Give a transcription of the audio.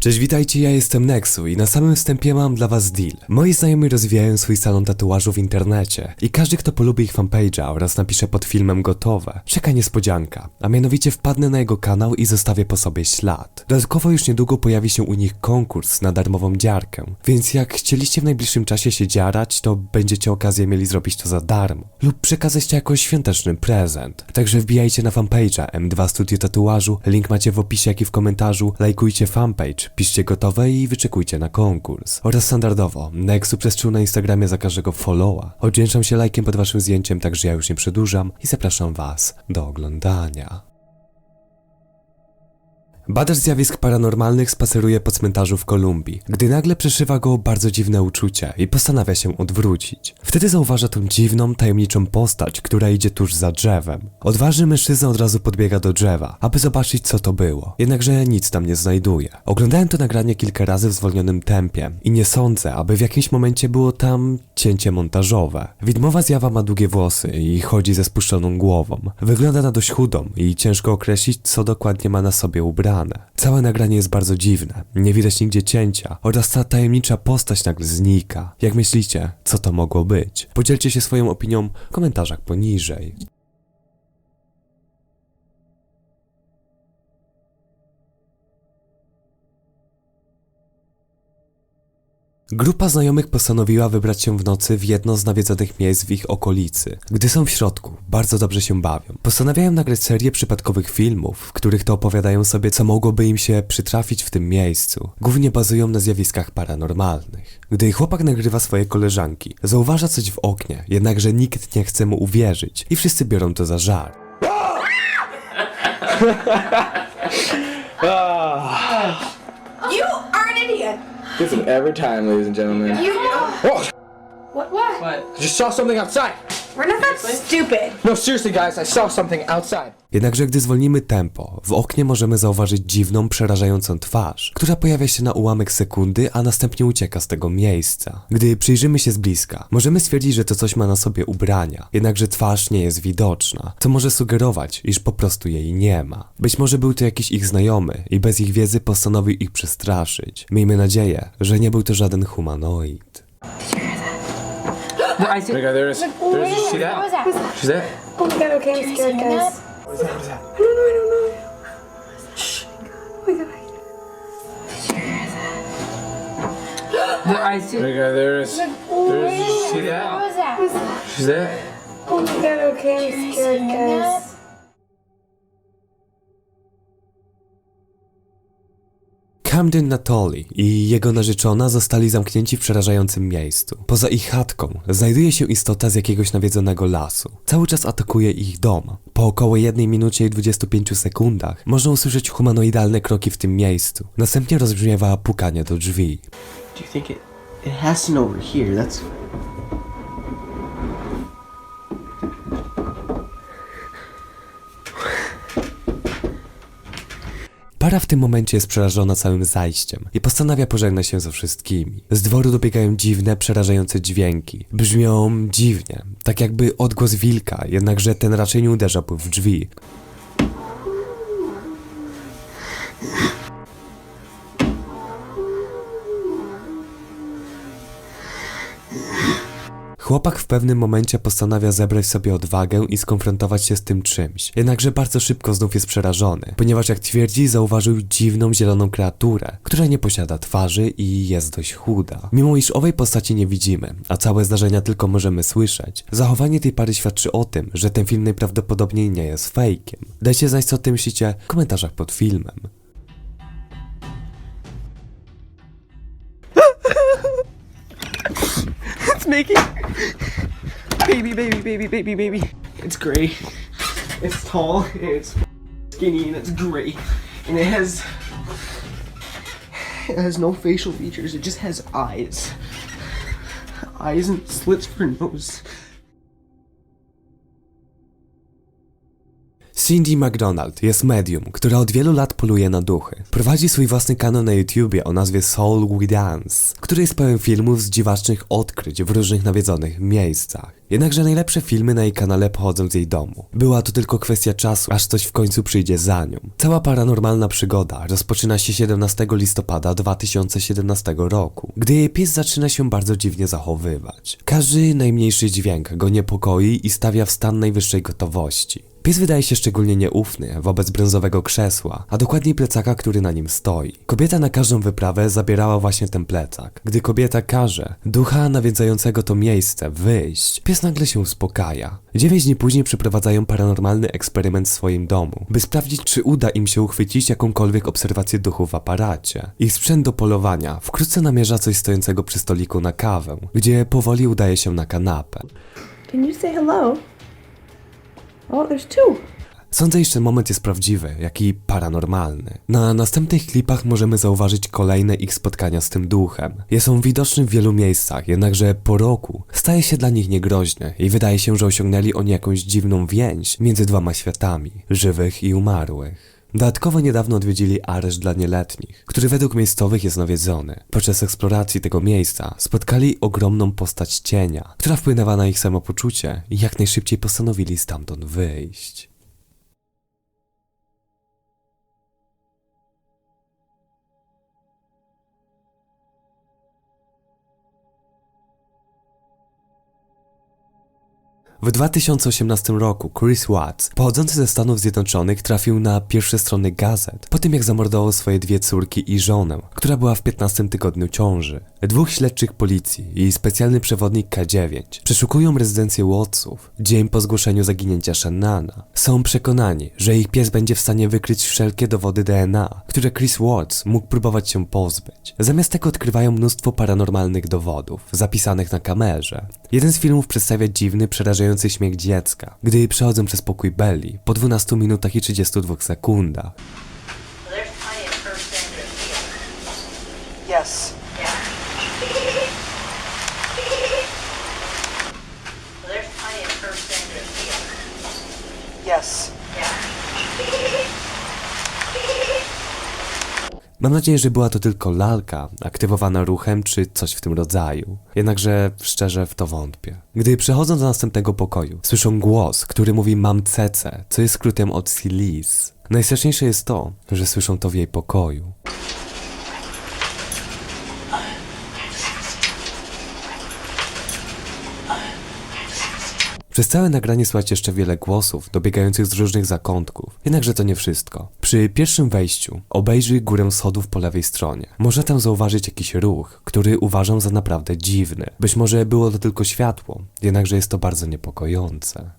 Cześć, witajcie, ja jestem Nexu i na samym wstępie mam dla was deal. Moi znajomi rozwijają swój salon tatuażu w internecie i każdy, kto polubi ich fanpage'a oraz napisze pod filmem gotowe, czeka niespodzianka, a mianowicie wpadnę na jego kanał i zostawię po sobie ślad. Dodatkowo już niedługo pojawi się u nich konkurs na darmową dziarkę, więc jak chcieliście w najbliższym czasie się dziarać, to będziecie okazję mieli zrobić to za darmo lub przekazać to jako świąteczny prezent. Także wbijajcie na fanpage'a M2 Studio Tatuażu, link macie w opisie jak i w komentarzu, lajkujcie fanpage, piszcie gotowe i wyczekujcie na konkurs. Oraz standardowo, Nexu przestrzył na Instagramie za każdego followa. Oddzięczam się lajkiem pod waszym zdjęciem, także ja już nie przedłużam i zapraszam was do oglądania. Badacz zjawisk paranormalnych spaceruje po cmentarzu w Kolumbii, gdy nagle przeszywa go bardzo dziwne uczucie i postanawia się odwrócić. Wtedy zauważa tą dziwną, tajemniczą postać, która idzie tuż za drzewem. Odważny mężczyzna od razu podbiega do drzewa, aby zobaczyć co to było. Jednakże nic tam nie znajduje. Oglądałem to nagranie kilka razy w zwolnionym tempie i nie sądzę, aby w jakimś momencie było tam cięcie montażowe. Widmowa zjawa ma długie włosy i chodzi ze spuszczoną głową. Wygląda na dość chudą i ciężko określić, co dokładnie ma na sobie ubrane. Całe nagranie jest bardzo dziwne, nie widać nigdzie cięcia oraz ta tajemnicza postać nagle znika. Jak myślicie, co to mogło być? Podzielcie się swoją opinią w komentarzach poniżej. Grupa znajomych postanowiła wybrać się w nocy w jedno z nawiedzonych miejsc w ich okolicy. Gdy są w środku, bardzo dobrze się bawią. Postanawiają nagrać serię przypadkowych filmów, w których to opowiadają sobie, co mogłoby im się przytrafić w tym miejscu. Głównie bazują na zjawiskach paranormalnych. Gdy chłopak nagrywa swoje koleżanki, zauważa coś w oknie, jednakże nikt nie chce mu uwierzyć i wszyscy biorą to za żart. Gets him every time, ladies and gentlemen. You Oh, what? What? I just saw something outside. We're not that stupid. No, seriously, guys, I saw something outside. Jednakże gdy zwolnimy tempo, w oknie możemy zauważyć dziwną, przerażającą twarz, która pojawia się na ułamek sekundy, a następnie ucieka z tego miejsca. Gdy przyjrzymy się z bliska, możemy stwierdzić, że to coś ma na sobie ubrania, jednakże twarz nie jest widoczna, co może sugerować, iż po prostu jej nie ma. Być może był to jakiś ich znajomy i bez ich wiedzy postanowił ich przestraszyć. Miejmy nadzieję, że nie był to żaden humanoid. I see. Okay, there is. There is. You see that? that? She's there. Oh my god, okay, I'm scared, guys. What is that? What is that? I don't know, I don't know. Shh. Oh my god. I see. Okay, there is. There is. You see that? What that? She's there. Oh my god, okay, I'm scared, guys. Camden Natoli i jego narzeczona zostali zamknięci w przerażającym miejscu. Poza ich chatką znajduje się istota z jakiegoś nawiedzonego lasu. Cały czas atakuje ich dom. Po około 1 minucie i 25 sekundach można usłyszeć humanoidalne kroki w tym miejscu. Następnie rozbrzmiewa pukanie do drzwi. Do you think it? It has to know we're here. That's. Para w tym momencie jest przerażona całym zajściem i postanawia pożegnać się ze wszystkimi. Z dworu dobiegają dziwne, przerażające dźwięki. Brzmią dziwnie, tak jakby odgłos wilka, jednakże ten raczej nie uderzałby w drzwi. Chłopak w pewnym momencie postanawia zebrać sobie odwagę i skonfrontować się z tym czymś. Jednakże bardzo szybko znów jest przerażony, ponieważ jak twierdzi, zauważył dziwną zieloną kreaturę, która nie posiada twarzy i jest dość chuda. Mimo iż owej postaci nie widzimy, a całe zdarzenia tylko możemy słyszeć, zachowanie tej pary świadczy o tym, że ten film najprawdopodobniej nie jest fejkiem. Dajcie znać co o tym myślicie w komentarzach pod filmem. Making. Baby, baby, baby, baby, baby. It's gray. It's tall. It's skinny, and it's gray. And it has. It has no facial features. It just has eyes. Eyes and slits for nose. Cindy McDonald jest medium, która od wielu lat poluje na duchy. Prowadzi swój własny kanał na YouTubie o nazwie Soul We Dance, który jest pełen filmów z dziwacznych odkryć w różnych nawiedzonych miejscach. Jednakże najlepsze filmy na jej kanale pochodzą z jej domu. Była to tylko kwestia czasu, aż coś w końcu przyjdzie za nią. Cała paranormalna przygoda rozpoczyna się 17 listopada 2017 roku, gdy jej pies zaczyna się bardzo dziwnie zachowywać. Każdy najmniejszy dźwięk go niepokoi i stawia w stan najwyższej gotowości. Pies wydaje się szczególnie nieufny wobec brązowego krzesła, a dokładniej plecaka, który na nim stoi. Kobieta na każdą wyprawę zabierała właśnie ten plecak. Gdy kobieta każe ducha nawiedzającego to miejsce wyjść, pies nagle się uspokaja. Dziewięć dni później przeprowadzają paranormalny eksperyment w swoim domu, by sprawdzić, czy uda im się uchwycić jakąkolwiek obserwację duchów w aparacie. Ich sprzęt do polowania wkrótce namierza coś stojącego przy stoliku na kawę, gdzie powoli udaje się na kanapę. Can you say hello? There's two. Sądzę, iż ten moment jest prawdziwy, jak i paranormalny. Na następnych klipach możemy zauważyć kolejne ich spotkania z tym duchem. Jest on widoczny w wielu miejscach, jednakże po roku staje się dla nich niegroźny i wydaje się, że osiągnęli oni jakąś dziwną więź między dwoma światami, żywych i umarłych. Dodatkowo niedawno odwiedzili areszt dla nieletnich, który według miejscowych jest nawiedzony. Podczas eksploracji tego miejsca spotkali ogromną postać cienia, która wpłynęła na ich samopoczucie i jak najszybciej postanowili stamtąd wyjść. W 2018 roku Chris Watts, pochodzący ze Stanów Zjednoczonych, trafił na pierwsze strony gazet po tym, jak zamordował swoje dwie córki i żonę, która była w 15 tygodniu ciąży. Dwóch śledczych policji i specjalny przewodnik K9 przeszukują rezydencję Wattsów dzień po zgłoszeniu zaginięcia Shannana. Są przekonani, że ich pies będzie w stanie wykryć wszelkie dowody DNA, które Chris Watts mógł próbować się pozbyć. Zamiast tego odkrywają mnóstwo paranormalnych dowodów, zapisanych na kamerze. Jeden z filmów przedstawia dziwny, przerażający śmiech dziecka, gdy przechodzą przez pokój Belly po 12 minutach i 32 sekundach. Mam nadzieję, że była to tylko lalka, aktywowana ruchem czy coś w tym rodzaju. Jednakże szczerze w to wątpię. Gdy przechodzą do następnego pokoju, słyszą głos, który mówi mam cece, co jest skrótem od Silis. Najstraszniejsze jest to, że słyszą to w jej pokoju. Przez całe nagranie słychać jeszcze wiele głosów dobiegających z różnych zakątków, jednakże to nie wszystko. Przy pierwszym wejściu obejrzyj górę schodów po lewej stronie. Można tam zauważyć jakiś ruch, który uważam za naprawdę dziwny. Być może było to tylko światło, jednakże jest to bardzo niepokojące.